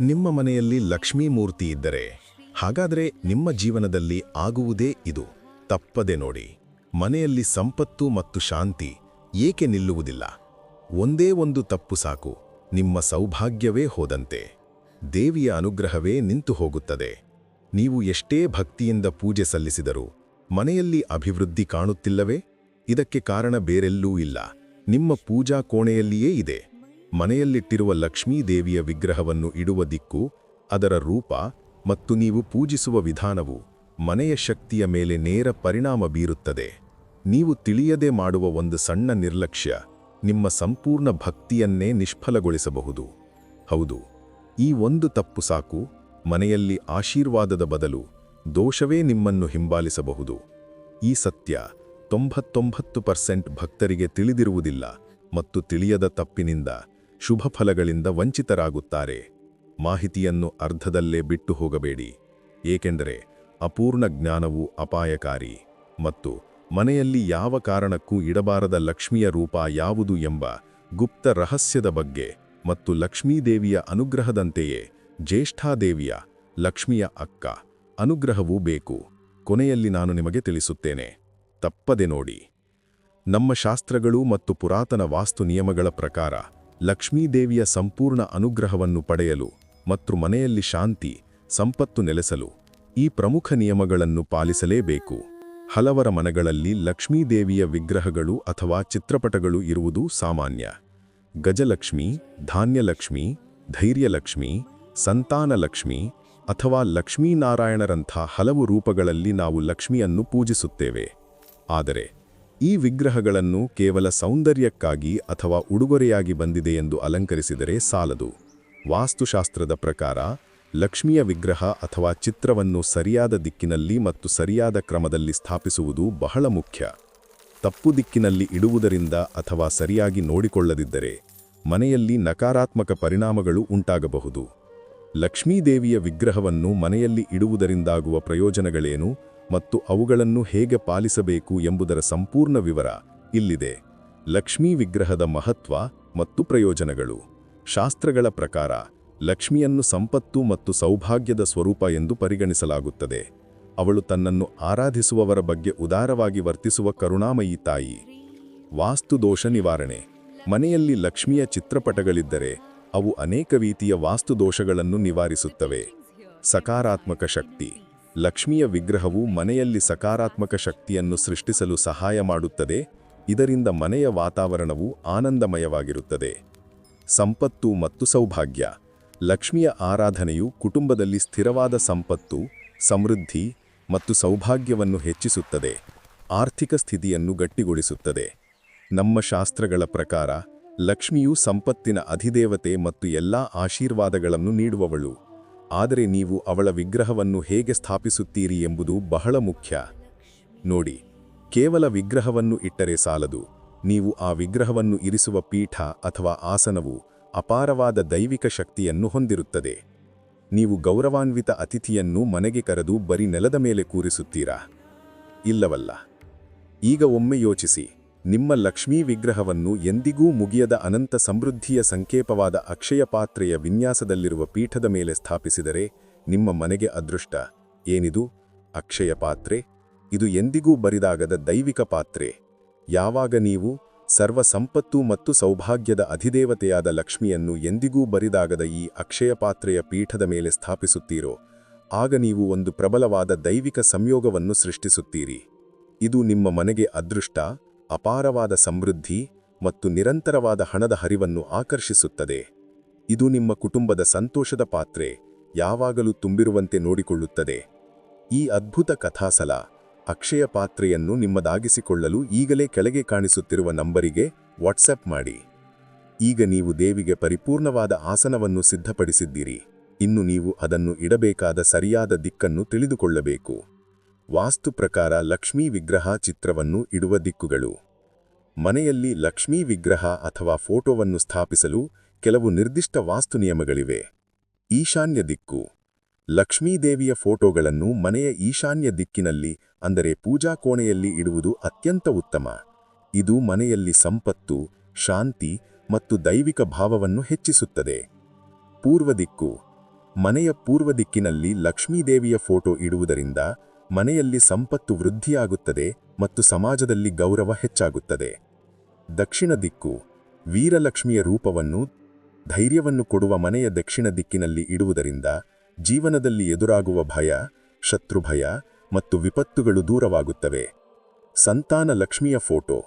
ನಿಮ್ಮ ಮನೆಯಲ್ಲಿ ಲಕ್ಷ್ಮೀ ಮೂರ್ತಿ ಇದ್ದರೆ, ಹಾಗಾದರೆ ನಿಮ್ಮ ಜೀವನದಲ್ಲಿ ಆಗುವುದೇ ಇದು. ತಪ್ಪದೆ ನೋಡಿ, ಮನೆಯಲ್ಲಿ ಸಂಪತ್ತು ಮತ್ತು ಶಾಂತಿ ಏಕೆ ನಿಲ್ಲುವುದಿಲ್ಲ? ಒಂದೇ ಒಂದು ತಪ್ಪು ಸಾಕು, ನಿಮ್ಮ ಸೌಭಾಗ್ಯವೇ ಹೋದಂತೆ. ದೇವಿಯ ಅನುಗ್ರಹವೇ ನಿಂತು ಹೋಗುತ್ತದೆ. ನೀವು ಎಷ್ಟೇ ಭಕ್ತಿಯಿಂದ ಪೂಜೆ ಸಲ್ಲಿಸಿದರೂ, ಮನೆಯಲ್ಲಿ ಅಭಿವೃದ್ಧಿ ಕಾಣುತ್ತಿಲ್ಲವೇ? ಇದಕ್ಕೆ ಕಾರಣ ಬೇರೆಲ್ಲೂ ಇಲ್ಲ. ನಿಮ್ಮ ಪೂಜಾ ಕೋಣೆಯಲ್ಲಿಯೇ ಇದೆ. ಮನೆಯಲ್ಲಿಟ್ಟಿರುವ ಲಕ್ಷ್ಮೀದೇವಿಯ ವಿಗ್ರಹವನ್ನು ಇಡುವ ದಿಕ್ಕು, ಅದರ ರೂಪ ಮತ್ತು ನೀವು ಪೂಜಿಸುವ ವಿಧಾನವು ಮನೆಯ ಶಕ್ತಿಯ ಮೇಲೆ ನೇರ ಪರಿಣಾಮ ಬೀರುತ್ತದೆ. ನೀವು ತಿಳಿಯದೆ ಮಾಡುವ ಒಂದು ಸಣ್ಣ ನಿರ್ಲಕ್ಷ್ಯ ನಿಮ್ಮ ಸಂಪೂರ್ಣ ಭಕ್ತಿಯನ್ನೇ ನಿಷ್ಫಲಗೊಳಿಸಬಹುದು. ಹೌದು, ಈ ಒಂದು ತಪ್ಪು ಸಾಕು, ಮನೆಯಲ್ಲಿ ಆಶೀರ್ವಾದದ ಬದಲು ದೋಷವೇ ನಿಮ್ಮನ್ನು ಹಿಂಬಾಲಿಸಬಹುದು. ಈ ಸತ್ಯ ತೊಂಬತ್ತೊಂಬತ್ತು ಪರ್ಸೆಂಟ್ ಭಕ್ತರಿಗೆ ತಿಳಿದಿರುವುದಿಲ್ಲ ಮತ್ತು ತಿಳಿಯದ ತಪ್ಪಿನಿಂದ ಶುಭ ಫಲಗಳಿಂದ ವಂಚಿತರಾಗುತ್ತಾರೆ. ಮಾಹಿತಿಯನ್ನು ಅರ್ಧದಲ್ಲೇ ಬಿಟ್ಟು ಹೋಗಬೇಡಿ. ಏಕೆಂದರೆ ಅಪೂರ್ಣ ಜ್ಞಾನವು ಅಪಾಯಕಾರಿ ಮತ್ತು ಮನೆಯಲ್ಲಿ ಯಾವ ಕಾರಣಕ್ಕೂ ಇಡಬಾರದ ಲಕ್ಷ್ಮಿಯ ರೂಪ ಯಾವುದು ಎಂಬ ಗುಪ್ತ ರಹಸ್ಯದ ಬಗ್ಗೆ ಮತ್ತು ಲಕ್ಷ್ಮೀದೇವಿಯ ಅನುಗ್ರಹದಂತೆಯೇ ಜ್ಯೇಷ್ಠಾದೇವಿಯ ಲಕ್ಷ್ಮಿಯ ಅಕ್ಕ ಅನುಗ್ರಹವೂ ಬೇಕು. ಕೊನೆಯಲ್ಲಿ ನಾನು ನಿಮಗೆ ತಿಳಿಸುತ್ತೇನೆ. ತಪ್ಪದೆ ನೋಡಿ. ನಮ್ಮ ಶಾಸ್ತ್ರಗಳು ಮತ್ತು ಪುರಾತನ ವಾಸ್ತು ನಿಯಮಗಳ ಪ್ರಕಾರ ಲಕ್ಷ್ಮೀದೇವಿಯ ಸಂಪೂರ್ಣ ಅನುಗ್ರಹವನ್ನು ಪಡೆಯಲು ಮತ್ತು ಮನೆಯಲ್ಲಿ ಶಾಂತಿ, ಸಂಪತ್ತು ನೆಲೆಸಲು ಈ ಪ್ರಮುಖ ನಿಯಮಗಳನ್ನು ಪಾಲಿಸಲೇಬೇಕು. ಹಲವರ ಮನೆಗಳಲ್ಲಿ ಲಕ್ಷ್ಮೀದೇವಿಯ ವಿಗ್ರಹಗಳು ಅಥವಾ ಚಿತ್ರಪಟಗಳು ಇರುವುದು ಸಾಮಾನ್ಯ. ಗಜಲಕ್ಷ್ಮಿ, ಧಾನ್ಯಲಕ್ಷ್ಮಿ, ಧೈರ್ಯಲಕ್ಷ್ಮಿ, ಸಂತಾನಲಕ್ಷ್ಮಿ ಅಥವಾ ಲಕ್ಷ್ಮೀನಾರಾಯಣರಂಥ ಹಲವು ರೂಪಗಳಲ್ಲಿ ನಾವು ಲಕ್ಷ್ಮಿಯನ್ನು ಪೂಜಿಸುತ್ತೇವೆ. ಆದರೆ ಈ ವಿಗ್ರಹಗಳನ್ನು ಕೇವಲ ಸೌಂದರ್ಯಕ್ಕಾಗಿ ಅಥವಾ ಉಡುಗೊರೆಯಾಗಿ ಬಂದಿದೆ ಎಂದು ಅಲಂಕರಿಸಿದರೆ ಸಾಲದು. ವಾಸ್ತುಶಾಸ್ತ್ರದ ಪ್ರಕಾರ, ಲಕ್ಷ್ಮಿಯ ವಿಗ್ರಹ ಅಥವಾ ಚಿತ್ರವನ್ನು ಸರಿಯಾದ ದಿಕ್ಕಿನಲ್ಲಿ ಮತ್ತು ಸರಿಯಾದ ಕ್ರಮದಲ್ಲಿ ಸ್ಥಾಪಿಸುವುದು ಬಹಳ ಮುಖ್ಯ. ತಪ್ಪು ದಿಕ್ಕಿನಲ್ಲಿ ಇಡುವುದರಿಂದ ಅಥವಾ ಸರಿಯಾಗಿ ನೋಡಿಕೊಳ್ಳದಿದ್ದರೆ, ಮನೆಯಲ್ಲಿ ನಕಾರಾತ್ಮಕ ಪರಿಣಾಮಗಳು ಉಂಟಾಗಬಹುದು. ಲಕ್ಷ್ಮೀದೇವಿಯ ವಿಗ್ರಹವನ್ನು ಮನೆಯಲ್ಲಿ ಇಡುವುದರಿಂದಾಗುವ ಪ್ರಯೋಜನಗಳೇನು? ಮತ್ತು ಅವುಗಳನ್ನು ಹೇಗೆ ಪಾಲಿಸಬೇಕು ಎಂಬುದರ ಸಂಪೂರ್ಣ ವಿವರ ಇಲ್ಲಿದೆ. ಲಕ್ಷ್ಮೀ ವಿಗ್ರಹದ ಮಹತ್ವ ಮತ್ತು ಪ್ರಯೋಜನಗಳು. ಶಾಸ್ತ್ರಗಳ ಪ್ರಕಾರ, ಲಕ್ಷ್ಮಿಯನ್ನು ಸಂಪತ್ತು ಮತ್ತು ಸೌಭಾಗ್ಯದ ಸ್ವರೂಪ ಎಂದು ಪರಿಗಣಿಸಲಾಗುತ್ತದೆ. ಅವಳು ತನ್ನನ್ನು ಆರಾಧಿಸುವವರ ಬಗ್ಗೆ ಉದಾರವಾಗಿ ವರ್ತಿಸುವ ಕರುಣಾಮಯಿ ತಾಯಿ. ವಾಸ್ತುದೋಷ ನಿವಾರಣೆ. ಮನೆಯಲ್ಲಿ ಲಕ್ಷ್ಮಿಯ ಚಿತ್ರಪಟಗಳಿದ್ದರೆ, ಅವು ಅನೇಕ ರೀತಿಯ ವಾಸ್ತುದೋಷಗಳನ್ನು ನಿವಾರಿಸುತ್ತವೆ. ಸಕಾರಾತ್ಮಕ ಶಕ್ತಿ. ಲಕ್ಷ್ಮಿಯ ವಿಗ್ರಹವು ಮನೆಯಲ್ಲಿ ಸಕಾರಾತ್ಮಕ ಶಕ್ತಿಯನ್ನು ಸೃಷ್ಟಿಸಲು ಸಹಾಯ ಮಾಡುತ್ತದೆ, ಇದರಿಂದ ಮನೆಯ ವಾತಾವರಣವು ಆನಂದಮಯವಾಗಿರುತ್ತದೆ. ಸಂಪತ್ತು ಮತ್ತು ಸೌಭಾಗ್ಯ. ಲಕ್ಷ್ಮಿಯ ಆರಾಧನೆಯು ಕುಟುಂಬದಲ್ಲಿ ಸ್ಥಿರವಾದ ಸಂಪತ್ತು, ಸಮೃದ್ಧಿ ಮತ್ತು ಸೌಭಾಗ್ಯವನ್ನು ಹೆಚ್ಚಿಸುತ್ತದೆ, ಆರ್ಥಿಕ ಸ್ಥಿತಿಯನ್ನು ಗಟ್ಟಿಗೊಳಿಸುತ್ತದೆ. ನಮ್ಮ ಶಾಸ್ತ್ರಗಳ ಪ್ರಕಾರ ಲಕ್ಷ್ಮಿಯು ಸಂಪತ್ತಿನ ಅಧಿದೇವತೆ ಮತ್ತು ಎಲ್ಲಾ ಆಶೀರ್ವಾದಗಳನ್ನು ನೀಡುವವಳು. ಆದರೆ ನೀವು ಅವಳ ವಿಗ್ರಹವನ್ನು ಹೇಗೆ ಸ್ಥಾಪಿಸುತ್ತೀರಿ ಎಂಬುದು ಬಹಳ ಮುಖ್ಯ. ನೋಡಿ, ಕೇವಲ ವಿಗ್ರಹವನ್ನು ಇಟ್ಟರೆ ಸಾಲದು. ನೀವು ಆ ವಿಗ್ರಹವನ್ನು ಇರಿಸುವ ಪೀಠ ಅಥವಾ ಆಸನವು ಅಪಾರವಾದ ದೈವಿಕ ಶಕ್ತಿಯನ್ನು ಹೊಂದಿರುತ್ತದೆ. ನೀವು ಗೌರವಾನ್ವಿತ ಅತಿಥಿಯನ್ನು ಮನೆಗೆ ಕರೆದು ಬರೀ ನೆಲದ ಮೇಲೆ ಕೂರಿಸುತ್ತೀರಾ? ಇಲ್ಲವಲ್ಲ. ಈಗ ಒಮ್ಮೆ ಯೋಚಿಸಿ. ನಿಮ್ಮ ಲಕ್ಷ್ಮೀ ವಿಗ್ರಹವನ್ನು ಎಂದಿಗೂ ಮುಗಿಯದ ಅನಂತ ಸಮೃದ್ಧಿಯ ಸಂಕೇಪವಾದ ಅಕ್ಷಯ ಪಾತ್ರೆಯ ವಿನ್ಯಾಸದಲ್ಲಿರುವ ಪೀಠದ ಮೇಲೆ ಸ್ಥಾಪಿಸಿದರೆ ನಿಮ್ಮ ಮನೆಗೆ ಅದೃಷ್ಟ. ಏನಿದು? ಅಕ್ಷಯ ಪಾತ್ರೆ? ಇದು ಎಂದಿಗೂ ಬರಿದಾಗದ ದೈವಿಕ ಪಾತ್ರೆ. ಯಾವಾಗ ನೀವು ಸರ್ವ ಸಂಪತ್ತು ಮತ್ತು ಸೌಭಾಗ್ಯದ ಅಧಿದೇವತೆಯಾದ ಲಕ್ಷ್ಮಿಯನ್ನು ಎಂದಿಗೂ ಬರಿದಾಗದ ಈ ಅಕ್ಷಯ ಪಾತ್ರೆಯ ಪೀಠದ ಮೇಲೆ ಸ್ಥಾಪಿಸುತ್ತೀರೋ, ಆಗ ನೀವು ಒಂದು ಪ್ರಬಲವಾದ ದೈವಿಕ ಸಂಯೋಗವನ್ನು ಸೃಷ್ಟಿಸುತ್ತೀರಿ. ಇದು ನಿಮ್ಮ ಮನೆಗೆ ಅದೃಷ್ಟ. ಅಪಾರವಾದ ಸಮೃದ್ಧಿ ಮತ್ತು ನಿರಂತರವಾದ ಹಣದ ಹರಿವನ್ನು ಆಕರ್ಷಿಸುತ್ತದೆ. ಇದು ನಿಮ್ಮ ಕುಟುಂಬದ ಸಂತೋಷದ ಪಾತ್ರೆ ಯಾವಾಗಲೂ ತುಂಬಿರುವಂತೆ ನೋಡಿಕೊಳ್ಳುತ್ತದೆ. ಈ ಅದ್ಭುತ ಕಥಾಸಲ ಅಕ್ಷಯ ಪಾತ್ರೆಯನ್ನು ನಿಮ್ಮದಾಗಿಸಿಕೊಳ್ಳಲು ಈಗಲೇ ಕೆಳಗೆ ಕಾಣಿಸುತ್ತಿರುವ ನಂಬರಿಗೆ ವಾಟ್ಸಪ್ ಮಾಡಿ. ಈಗ ನೀವು ದೇವಿಗೆ ಪರಿಪೂರ್ಣವಾದ ಆಸನವನ್ನು ಸಿದ್ಧಪಡಿಸಿದ್ದೀರಿ. ಇನ್ನು ನೀವು ಅದನ್ನು ಇಡಬೇಕಾದ ಸರಿಯಾದ ದಿಕ್ಕನ್ನು ತಿಳಿದುಕೊಳ್ಳಬೇಕು. ವಾಸ್ತು ಪ್ರಕಾರ ಲಕ್ಷ್ಮೀ ವಿಗ್ರಹ ಚಿತ್ರವನ್ನು ಇಡುವ ದಿಕ್ಕುಗಳು. ಮನೆಯಲ್ಲಿ ಲಕ್ಷ್ಮೀ ವಿಗ್ರಹ ಅಥವಾ ಫೋಟೋವನ್ನು ಸ್ಥಾಪಿಸಲು ಕೆಲವು ನಿರ್ದಿಷ್ಟ ವಾಸ್ತು ನಿಯಮಗಳಿವೆ. ಈಶಾನ್ಯ ದಿಕ್ಕು. ಲಕ್ಷ್ಮೀದೇವಿಯ ಫೋಟೋಗಳನ್ನು ಮನೆಯ ಈಶಾನ್ಯ ದಿಕ್ಕಿನಲ್ಲಿ, ಅಂದರೆ ಪೂಜಾ ಕೋಣೆಯಲ್ಲಿ ಇಡುವುದು ಅತ್ಯಂತ ಉತ್ತಮ. ಇದು ಮನೆಯಲ್ಲಿ ಸಂಪತ್ತು, ಶಾಂತಿ ಮತ್ತು ದೈವಿಕ ಭಾವವನ್ನು ಹೆಚ್ಚಿಸುತ್ತದೆ. ಪೂರ್ವ ದಿಕ್ಕು. ಮನೆಯ ಪೂರ್ವ ದಿಕ್ಕಿನಲ್ಲಿ ಲಕ್ಷ್ಮೀದೇವಿಯ ಫೋಟೋ ಇಡುವುದರಿಂದ ಮನೆಯಲ್ಲಿ ಸಂಪತ್ತು ವೃದ್ಧಿಯಾಗುತ್ತದೆ ಮತ್ತು ಸಮಾಜದಲ್ಲಿ ಗೌರವ ಹೆಚ್ಚಾಗುತ್ತದೆ. ದಕ್ಷಿಣ ದಿಕ್ಕು, ವೀರಲಕ್ಷ್ಮಿಯ ರೂಪವನ್ನು, ಧೈರ್ಯವನ್ನು ಕೊಡುವ ಮನೆಯ ದಕ್ಷಿಣ ದಿಕ್ಕಿನಲ್ಲಿ ಇಡುವುದರಿಂದ ಜೀವನದಲ್ಲಿ ಎದುರಾಗುವ ಭಯ, ಶತ್ರುಭಯ ಮತ್ತು ವಿಪತ್ತುಗಳು ದೂರವಾಗುತ್ತವೆ. ಸಂತಾನ ಲಕ್ಷ್ಮಿಯ ಫೋಟೋ,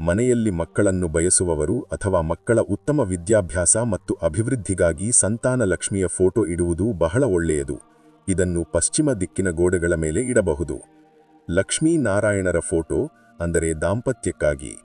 ಮನೆಯಲ್ಲಿ ಮಕ್ಕಳನ್ನು ಬಯಸುವವರು ಅಥವಾ ಮಕ್ಕಳ ಉತ್ತಮ ವಿದ್ಯಾಭ್ಯಾಸ ಮತ್ತು ಅಭಿವೃದ್ಧಿಗಾಗಿ ಸಂತಾನ ಲಕ್ಷ್ಮಿಯ ಫೋಟೋ ಇಡುವುದು ಬಹಳ ಒಳ್ಳೆಯದು. ಇದನ್ನು ಪಶ್ಚಿಮ ದಿಕ್ಕಿನ ಗೋಡೆಗಳ ಮೇಲೆ ಇಡಬಹುದು. ಲಕ್ಷ್ಮೀನಾರಾಯಣರ ಫೋಟೋ, ಅಂದರೆ ದಾಂಪತ್ಯಕ್ಕಾಗಿ.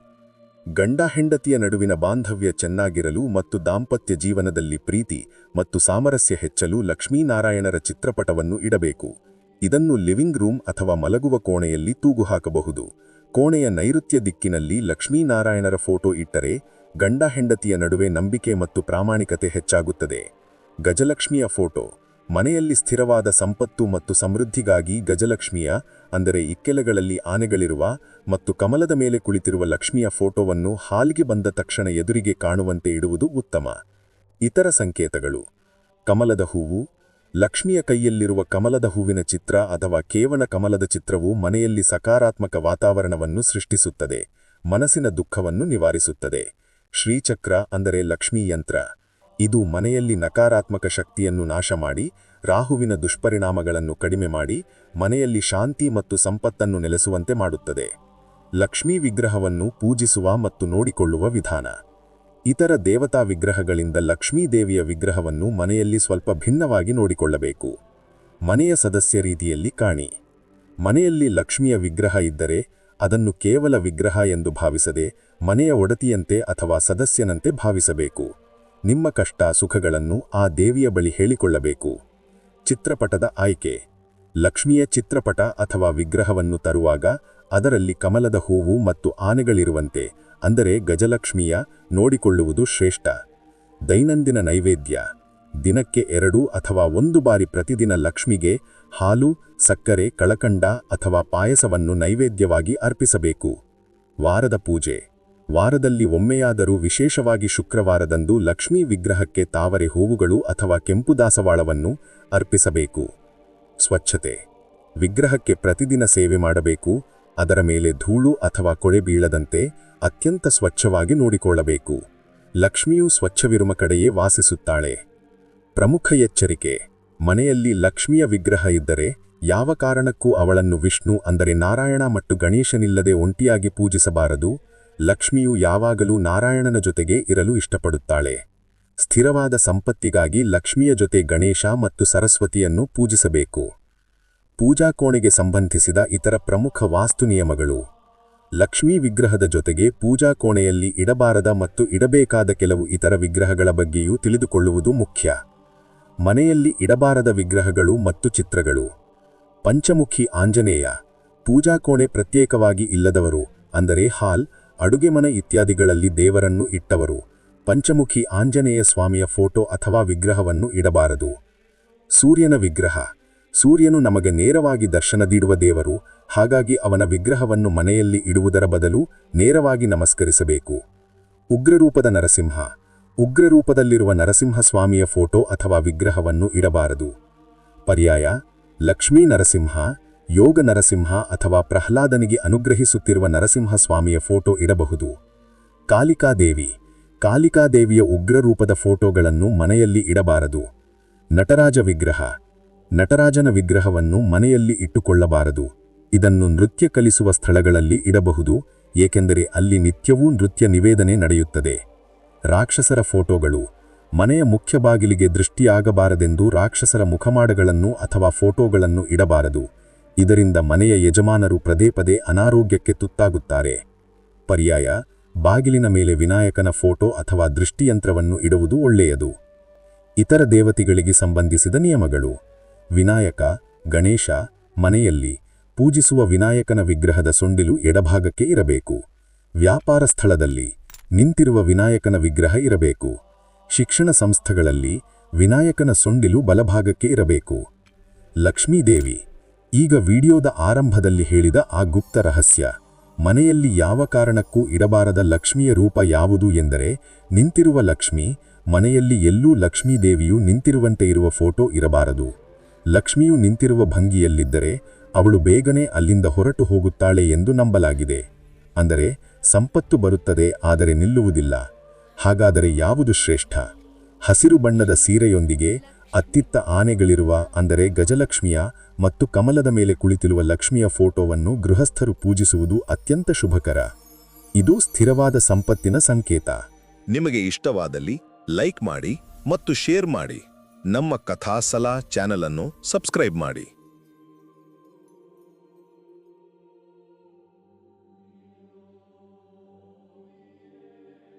ಗಂಡ ಹೆಂಡತಿಯ ನಡುವಿನ ಬಾಂಧವ್ಯ ಚೆನ್ನಾಗಿರಲು ಮತ್ತು ದಾಂಪತ್ಯ ಜೀವನದಲ್ಲಿ ಪ್ರೀತಿ ಮತ್ತು ಸಾಮರಸ್ಯ ಹೆಚ್ಚಲು ಲಕ್ಷ್ಮೀನಾರಾಯಣರ ಚಿತ್ರಪಟವನ್ನು ಇಡಬೇಕು. ಇದನ್ನು ಲಿವಿಂಗ್ ರೂಮ್ ಅಥವಾ ಮಲಗುವ ಕೋಣೆಯಲ್ಲಿ ತೂಗುಹಾಕಬಹುದು. ಕೋಣೆಯ ನೈಋತ್ಯ ದಿಕ್ಕಿನಲ್ಲಿ ಲಕ್ಷ್ಮೀನಾರಾಯಣರ ಫೋಟೋ ಇಟ್ಟರೆ ಗಂಡ ಹೆಂಡತಿಯ ನಡುವೆ ನಂಬಿಕೆ ಮತ್ತು ಪ್ರಾಮಾಣಿಕತೆ ಹೆಚ್ಚಾಗುತ್ತದೆ. ಗಜಲಕ್ಷ್ಮಿಯ ಫೋಟೋ. ಮನೆಯಲ್ಲಿ ಸ್ಥಿರವಾದ ಸಂಪತ್ತು ಮತ್ತು ಸಮೃದ್ಧಿಗಾಗಿ ಗಜಲಕ್ಷ್ಮಿಯ, ಅಂದರೆ ಇಕ್ಕೆಲಗಳಲ್ಲಿ ಆನೆಗಳಿರುವ ಮತ್ತು ಕಮಲದ ಮೇಲೆ ಕುಳಿತಿರುವ ಲಕ್ಷ್ಮಿಯ ಫೋಟೋವನ್ನು ಹಾಲಿಗೆ ಬಂದ ತಕ್ಷಣ ಎದುರಿಗೆ ಕಾಣುವಂತೆ ಇಡುವುದು ಉತ್ತಮ. ಇತರ ಸಂಕೇತಗಳು. ಕಮಲದ ಹೂವು. ಲಕ್ಷ್ಮಿಯ ಕೈಯಲ್ಲಿರುವ ಕಮಲದ ಹೂವಿನ ಚಿತ್ರ ಅಥವಾ ಕೇವಲ ಕಮಲದ ಚಿತ್ರವು ಮನೆಯಲ್ಲಿ ಸಕಾರಾತ್ಮಕ ವಾತಾವರಣವನ್ನು ಸೃಷ್ಟಿಸುತ್ತದೆ, ಮನಸ್ಸಿನ ದುಃಖವನ್ನು ನಿವಾರಿಸುತ್ತದೆ. ಶ್ರೀಚಕ್ರ, ಅಂದರೆ ಲಕ್ಷ್ಮೀ ಯಂತ್ರ ಇದು ಮನೆಯಲ್ಲಿ ನಕಾರಾತ್ಮಕ ಶಕ್ತಿಯನ್ನು ನಾಶ ಮಾಡಿ, ರಾಹುವಿನ ದುಷ್ಪರಿಣಾಮಗಳನ್ನು ಕಡಿಮೆ ಮಾಡಿ, ಮನೆಯಲ್ಲಿ ಶಾಂತಿ ಮತ್ತು ಸಂಪತ್ತನ್ನು ನೆಲೆಸುವಂತೆ ಮಾಡುತ್ತದೆ. ಲಕ್ಷ್ಮೀ ವಿಗ್ರಹವನ್ನು ಪೂಜಿಸುವ ಮತ್ತು ನೋಡಿಕೊಳ್ಳುವ ವಿಧಾನ. ಇತರ ದೇವತಾ ವಿಗ್ರಹಗಳಿಂದ ಲಕ್ಷ್ಮೀ ದೇವಿಯ ವಿಗ್ರಹವನ್ನು ಮನೆಯಲ್ಲಿ ಸ್ವಲ್ಪ ಭಿನ್ನವಾಗಿ ನೋಡಿಕೊಳ್ಳಬೇಕು. ಮನೆಯ ಸದಸ್ಯ ರೀತಿಯಲ್ಲಿ ಕಾಣಿ. ಮನೆಯಲ್ಲಿ ಲಕ್ಷ್ಮಿಯ ವಿಗ್ರಹ ಇದ್ದರೆ, ಅದನ್ನು ಕೇವಲ ವಿಗ್ರಹ ಎಂದು ಭಾವಿಸದೆ, ಮನೆಯ ಒಡತಿಯಂತೆ ಅಥವಾ ಸದಸ್ಯನಂತೆ ಭಾವಿಸಬೇಕು. ನಿಮ್ಮ ಕಷ್ಟ ಸುಖಗಳನ್ನು ಆ ದೇವಿಯ ಬಳಿ ಹೇಳಿಕೊಳ್ಳಬೇಕು. ಚಿತ್ರಪಟದ ಆಯ್ಕೆ. ಲಕ್ಷ್ಮಿಯ ಚಿತ್ರಪಟ ಅಥವಾ ವಿಗ್ರಹವನ್ನು ತರುವಾಗ ಅದರಲ್ಲಿ ಕಮಲದ ಹೂವು ಮತ್ತು ಆನೆಗಳಿರುವಂತೆ, ಅಂದರೆ ಗಜಲಕ್ಷ್ಮಿಯ ನೋಡಿಕೊಳ್ಳುವುದು ಶ್ರೇಷ್ಠ. ದೈನಂದಿನ ನೈವೇದ್ಯ. ದಿನಕ್ಕೆ ಎರಡು ಅಥವಾ ಒಂದು ಬಾರಿ ಪ್ರತಿದಿನ ಲಕ್ಷ್ಮಿಗೆ ಹಾಲು, ಸಕ್ಕರೆ, ಕಳಕಂಡ ಅಥವಾ ಪಾಯಸವನ್ನು ನೈವೇದ್ಯವಾಗಿ ಅರ್ಪಿಸಬೇಕು. ವಾರದ ಪೂಜೆ. ವಾರದಲ್ಲಿ ಒಮ್ಮೆಯಾದರೂ ವಿಶೇಷವಾಗಿ ಶುಕ್ರವಾರದಂದು ಲಕ್ಷ್ಮೀ ವಿಗ್ರಹಕ್ಕೆ ತಾವರೆ ಹೂವುಗಳು ಅಥವಾ ಕೆಂಪು ದಾಸವಾಳವನ್ನು ಅರ್ಪಿಸಬೇಕು. ಸ್ವಚ್ಛತೆ. ವಿಗ್ರಹಕ್ಕೆ ಪ್ರತಿದಿನ ಸೇವೆ ಮಾಡಬೇಕು. ಅದರ ಮೇಲೆ ಧೂಳು ಅಥವಾ ಕೊಳೆ ಬೀಳದಂತೆ ಅತ್ಯಂತ ಸ್ವಚ್ಛವಾಗಿ ನೋಡಿಕೊಳ್ಳಬೇಕು. ಲಕ್ಷ್ಮಿಯು ಸ್ವಚ್ಛವಿರುವ ಕಡೆಯೇ ವಾಸಿಸುತ್ತಾಳೆ. ಪ್ರಮುಖ ಎಚ್ಚರಿಕೆ. ಮನೆಯಲ್ಲಿ ಲಕ್ಷ್ಮಿಯ ವಿಗ್ರಹ ಇದ್ದರೆ ಯಾವ ಕಾರಣಕ್ಕೂ ಅವಳನ್ನು ವಿಷ್ಣು ಅಂದರೆ ನಾರಾಯಣ ಮತ್ತು ಗಣೇಶನಿಲ್ಲದೆ ಒಂಟಿಯಾಗಿ ಪೂಜಿಸಬಾರದು. ಲಕ್ಷ್ಮಿಯು ಯಾವಾಗಲೂ ನಾರಾಯಣನ ಜೊತೆಗೆ ಇರಲು ಇಷ್ಟಪಡುತ್ತಾಳೆ. ಸ್ಥಿರವಾದ ಸಂಪತ್ತಿಗಾಗಿ ಲಕ್ಷ್ಮಿಯ ಜೊತೆ ಗಣೇಶ ಮತ್ತು ಸರಸ್ವತಿಯನ್ನು ಪೂಜಿಸಬೇಕು. ಪೂಜಾ ಕೋಣೆಗೆ ಸಂಬಂಧಿಸಿದ ಇತರ ಪ್ರಮುಖ ವಾಸ್ತು ನಿಯಮಗಳು. ಲಕ್ಷ್ಮೀ ವಿಗ್ರಹದ ಜೊತೆಗೆ ಪೂಜಾ ಕೋಣೆಯಲ್ಲಿ ಇಡಬಾರದ ಮತ್ತು ಇಡಬೇಕಾದ ಕೆಲವು ಇತರ ವಿಗ್ರಹಗಳ ಬಗ್ಗೆಯೂ ತಿಳಿದುಕೊಳ್ಳುವುದು ಮುಖ್ಯ. ಮನೆಯಲ್ಲಿ ಇಡಬಾರದ ವಿಗ್ರಹಗಳು ಮತ್ತು ಚಿತ್ರಗಳು. ಪಂಚಮುಖಿ ಆಂಜನೇಯ. ಪೂಜಾ ಕೋಣೆ ಪ್ರತ್ಯೇಕವಾಗಿ ಇಲ್ಲದವರು, ಅಂದರೆ ಹಾಲ್ ಅಡುಗೆ ಮನೆ ಇತ್ಯಾದಿಗಳಲ್ಲಿ ದೇವರನ್ನು ಇಟ್ಟವರು. ಪಂಚಮುಖಿ ಆಂಜನೇಯ ಸ್ವಾಮಿಯ ಫೋಟೋ ಅಥವಾ ವಿಗ್ರಹವನ್ನು ಇಡಬಾರದು. ಸೂರ್ಯನ ವಿಗ್ರಹ. ಸೂರ್ಯನು ನಮಗೆ ನೇರವಾಗಿ ದರ್ಶನದೀಡುವ ದೇವರು, ಹಾಗಾಗಿ ಅವನ ವಿಗ್ರಹವನ್ನು ಮನೆಯಲ್ಲಿ ಇಡುವುದರ ಬದಲು ನೇರವಾಗಿ ನಮಸ್ಕರಿಸಬೇಕು. ಉಗ್ರರೂಪದ ನರಸಿಂಹ. ಉಗ್ರರೂಪದಲ್ಲಿರುವ ನರಸಿಂಹಸ್ವಾಮಿಯ ಫೋಟೋ ಅಥವಾ ವಿಗ್ರಹವನ್ನು ಇಡಬಾರದು. ಪರ್ಯಾಯ. ಲಕ್ಷ್ಮೀ ನರಸಿಂಹ. ಯೋಗ ನರಸಿಂಹ ಅಥವಾ ಪ್ರಹ್ಲಾದನಿಗೆ ಅನುಗ್ರಹಿಸುತ್ತಿರುವ ನರಸಿಂಹಸ್ವಾಮಿಯ ಫೋಟೋ ಇಡಬಹುದು. ಕಾಲಿಕಾದೇವಿ, ಕಾಲಿಕಾದೇವಿಯ ಉಗ್ರರೂಪದ ಫೋಟೋಗಳನ್ನು ಮನೆಯಲ್ಲಿ ಇಡಬಾರದು. ನಟರಾಜ ವಿಗ್ರಹ, ನಟರಾಜನ ವಿಗ್ರಹವನ್ನು ಮನೆಯಲ್ಲಿ ಇಟ್ಟುಕೊಳ್ಳಬಾರದು. ಇದನ್ನು ನೃತ್ಯ ಕಲಿಸುವ ಸ್ಥಳಗಳಲ್ಲಿ ಇಡಬಹುದು, ಏಕೆಂದರೆ ಅಲ್ಲಿ ನಿತ್ಯವೂ ನೃತ್ಯ ನಿವೇದನೆ ನಡೆಯುತ್ತದೆ. ರಾಕ್ಷಸರ ಫೋಟೋಗಳು, ಮನೆಯ ಮುಖ್ಯ ಬಾಗಿಲಿಗೆ ದೃಷ್ಟಿಯಾಗಬಾರದೆಂದು ರಾಕ್ಷಸರ ಮುಖಮಾಡಗಳನ್ನು ಅಥವಾ ಫೋಟೋಗಳನ್ನು ಇಡಬಾರದು. ಇದರಿಂದ ಮನೆಯ ಯಜಮಾನರು ಪದೇ ಪದೇ ಅನಾರೋಗ್ಯಕ್ಕೆ ತುತ್ತಾಗುತ್ತಾರೆ. ಪರ್ಯಾಯ, ಬಾಗಿಲಿನ ಮೇಲೆ ವಿನಾಯಕನ ಫೋಟೋ ಅಥವಾ ದೃಷ್ಟಿಯಂತ್ರವನ್ನು ಇಡುವುದು ಒಳ್ಳೆಯದು. ಇತರ ದೇವತೆಗಳಿಗೆ ಸಂಬಂಧಿಸಿದ ನಿಯಮಗಳು. ವಿನಾಯಕ, ಗಣೇಶ, ಮನೆಯಲ್ಲಿ ಪೂಜಿಸುವ ವಿನಾಯಕನ ವಿಗ್ರಹದ ಸೊಂಡಿಲು ಎಡಭಾಗಕ್ಕೆ ಇರಬೇಕು. ವ್ಯಾಪಾರ ಸ್ಥಳದಲ್ಲಿ ನಿಂತಿರುವ ವಿನಾಯಕನ ವಿಗ್ರಹ ಇರಬೇಕು. ಶಿಕ್ಷಣ ಸಂಸ್ಥೆಗಳಲ್ಲಿ ವಿನಾಯಕನ ಸೊಂಡಿಲು ಬಲಭಾಗಕ್ಕೆ ಇರಬೇಕು. ಲಕ್ಷ್ಮೀದೇವಿ ಈಗ ವಿಡಿಯೋದ ಆರಂಭದಲ್ಲಿ ಹೇಳಿದ ಆ ಗುಪ್ತ ರಹಸ್ಯ, ಮನೆಯಲ್ಲಿ ಯಾವ ಕಾರಣಕ್ಕೂ ಇಡಬಾರದ ಲಕ್ಷ್ಮಿಯ ರೂಪ ಯಾವುದು ಎಂದರೆ, ನಿಂತಿರುವ ಲಕ್ಷ್ಮಿ, ಮನೆಯಲ್ಲಿ ಎಲ್ಲೂ ಲಕ್ಷ್ಮೀದೇವಿಯು ನಿಂತಿರುವಂತೆ ಇರುವ ಫೋಟೋ ಇರಬಾರದು. ಲಕ್ಷ್ಮಿಯು ನಿಂತಿರುವ ಭಂಗಿಯಲ್ಲಿದ್ದರೆ, ಅವಳು ಬೇಗನೆ ಅಲ್ಲಿಂದ ಹೊರಟು ಹೋಗುತ್ತಾಳೆ ಎಂದು ನಂಬಲಾಗಿದೆ. ಅಂದರೆ, ಸಂಪತ್ತು ಬರುತ್ತದೆ, ಆದರೆ ನಿಲ್ಲುವುದಿಲ್ಲ. ಹಾಗಾದರೆ ಯಾವುದು ಶ್ರೇಷ್ಠ? ಹಸಿರು ಬಣ್ಣದ ಸೀರೆಯೊಂದಿಗೆ ಅತ್ತಿತ್ತ ಆನೆಗಳಿರುವ, ಅಂದರೆ ಗಜಲಕ್ಷ್ಮಿಯ ಮತ್ತು ಕಮಲದ ಮೇಲೆ ಕುಳಿತಿರುವ ಲಕ್ಷ್ಮಿಯ ಫೋಟೋವನ್ನು ಗೃಹಸ್ಥರು ಪೂಜಿಸುವುದು ಅತ್ಯಂತ ಶುಭಕರ. ಇದು ಸ್ಥಿರವಾದ ಸಂಪತ್ತಿನ ಸಂಕೇತ. ನಿಮಗೆ ಇಷ್ಟವಾದಲ್ಲಿ ಲೈಕ್ ಮಾಡಿ ಮತ್ತು ಶೇರ್ ಮಾಡಿ. ನಮ್ಮ ಕಥಾಸಲ ಚಾನೆಲ್ ಅನ್ನು ಸಬ್ಸ್ಕ್ರೈಬ್ ಮಾಡಿ.